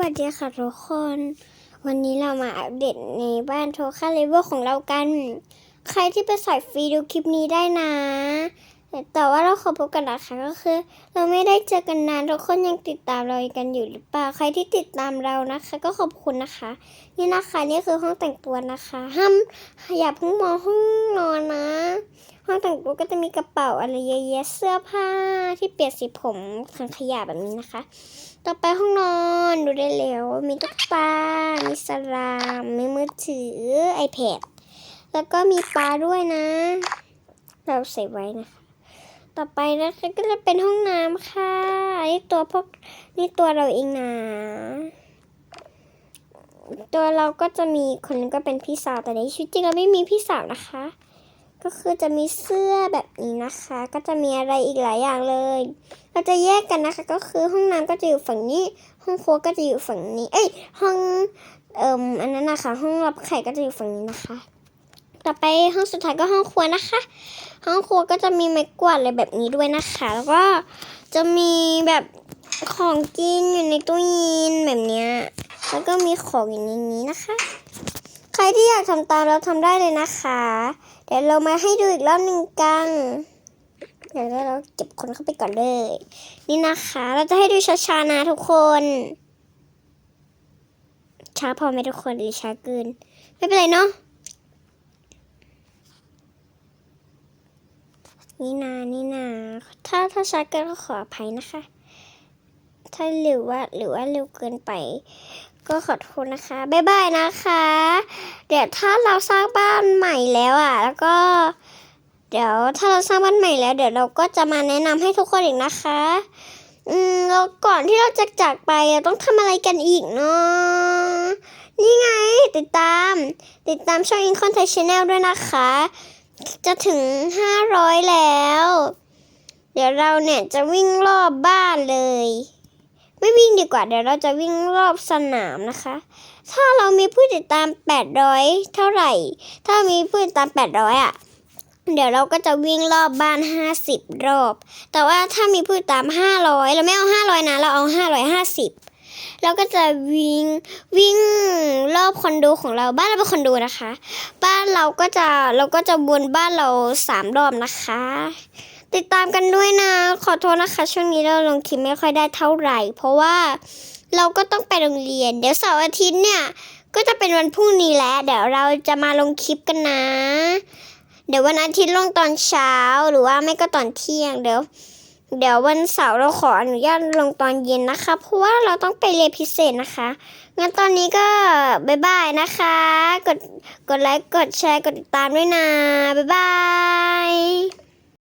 วัสดีค่ะทุกคน วันนี้เรามาอัปเดตในบ้านโทค่าเลเวลของเรากัน ใครที่ไปใส่ฟรีดูคลิปนี้ได้นะ แต่ว่าเราขอพบกันนะคะก็คือ เราไม่ได้เจอกันนานทุกคนยังติดตามเรากันอยู่หรือเปล่าใครที่ติดตามเรานะคะ ก็ขอบคุณนะคะ นี่นะคะนี่คือห้องแต่งตัวนะคะห้ามอย่าเพิ่งมองห้องนอนนะ ห้องแต่งตัวก็จะมีกระเป๋าอะไรเยอะแยะเสื้อผ้าที่เปลี่ยนสีผมถังขยะแบบนี้นะคะ ต่อไปห้องนอนดูได้แล้วมีตุ๊กตา มีสลามมีมือถือ iPad แล้วก็มีปลาด้วยนะ เราใส่ไว้นะคะ ต่อไปนะคะก็จะเป็นห้องน้ำค่ะ นี่ตัวพวกนี่ตัวเราเองนะตัวเราก็จะมีคนนึงก็เป็นพี่สาวแต่ในชีวิตจริงเราไม่มีพี่สาวนะคะ ก็คือจะมีเสื้อแบบนี้นะคะ ก็จะมีอะไรอีกหลายอย่างเลย เราจะแยกกันนะคะ ก็คือห้องน้ำก็จะอยู่ฝั่งนี้ ห้องครัวก็จะอยู่ฝั่งนี้ เอ้ยห้องเอ่มอันนั้นนะคะห้องรับแขกก็จะอยู่ฝั่งนี้นะคะ ต่อไปห้องสุดท้ายก็ห้องครัวนะคะ ห้องครัวก็จะมีไม้กวาดอะไรแบบนี้ด้วยนะคะ แล้วก็จะมีแบบของกินอยู่ในตู้เย็นแบบเนี้ยแล้วก็มีของอยู่ในนี้นะคะ ใครที่อยากทำตามเราทำได้เลยนะคะ เดี๋ยวเรามาให้ดูอีกรอบหนึ่งกันเดี๋ยวเราเก็บคนเข้าไปก่อนเลย นี่นะคะ เราจะให้ดูช้าๆนะทุกคน ช้าพอไหมทุกคนหรือช้าเกิน ไม่เป็นไรเนาะ นี่นานี่นา ถ้าถ้าช้าเกินก็ขออภัยนะคะ ถ้าหรือว่าหรือว่าเร็วเกินไป ก็ขอโทษนะคะ บ๊ายบายนะคะ เดี๋ยวถ้าเราสร้างบ้านใหม่แล้วอะ แล้วก็ เดี๋ยวถ้าเราสร้างบ้านใหม่แล้ว เดี๋ยวเราก็จะมาแนะนำให้ทุกคนอีกนะคะ อืมแล้วก่อนที่เราจะจากไปเราต้องทำอะไรกันอีกเนาะนี่ไงติดตาม ติดตามช่องอินคอนไทชแนลด้วยนะคะ จะถึง500แล้ว เดี๋ยวเราเนี่ยจะวิ่งรอบบ้านเลย ไม่วิ่งดีกว่า เดี๋ยวเราจะวิ่งรอบสนามนะคะ ถ้าเรามีผู้ติดตาม800เท่าไหร่ ถ้ามีผู้ติดตาม800อะเดี๋ยวเราก็จะวิ่งรอบบ้าน 50 รอบ แต่ว่าถ้ามีผู้ติดตาม 500 เราไม่เอา 500 นะ เราเอา 550 เราก็จะวิ่งวิ่งรอบคอนโดของเราบ้านเราเป็นคอนโดนะคะ บ้านเราก็จะเราก็จะวนบ้านเราสามรอบนะคะ ติดตามกันด้วยนะ ขอโทษนะคะ ช่วงนี้เราลงคลิปไม่ค่อยได้เท่าไหร่ เพราะว่าเราก็ต้องไปโรงเรียน เดี๋ยวเสาร์อาทิตย์เนี่ย ก็จะเป็นวันพรุ่งนี้แล้ว เดี๋ยวเราจะมาลงคลิปกันนะ เดี๋ยววันอาทิตย์ลงตอนเช้าหรือว่าไม่ก็ตอนเที่ยงเดี๋ยว เดี๋ยววันเสาร์เราขออนุญาตลงตอนเย็นนะคะ เพราะว่าเราต้องไปเรียนพิเศษนะคะ งั้นตอนนี้ก็บ๊ายบายนะคะ กด กดไลค์ กดแชร์ กดติดตามด้วยนะบ๊ายบาย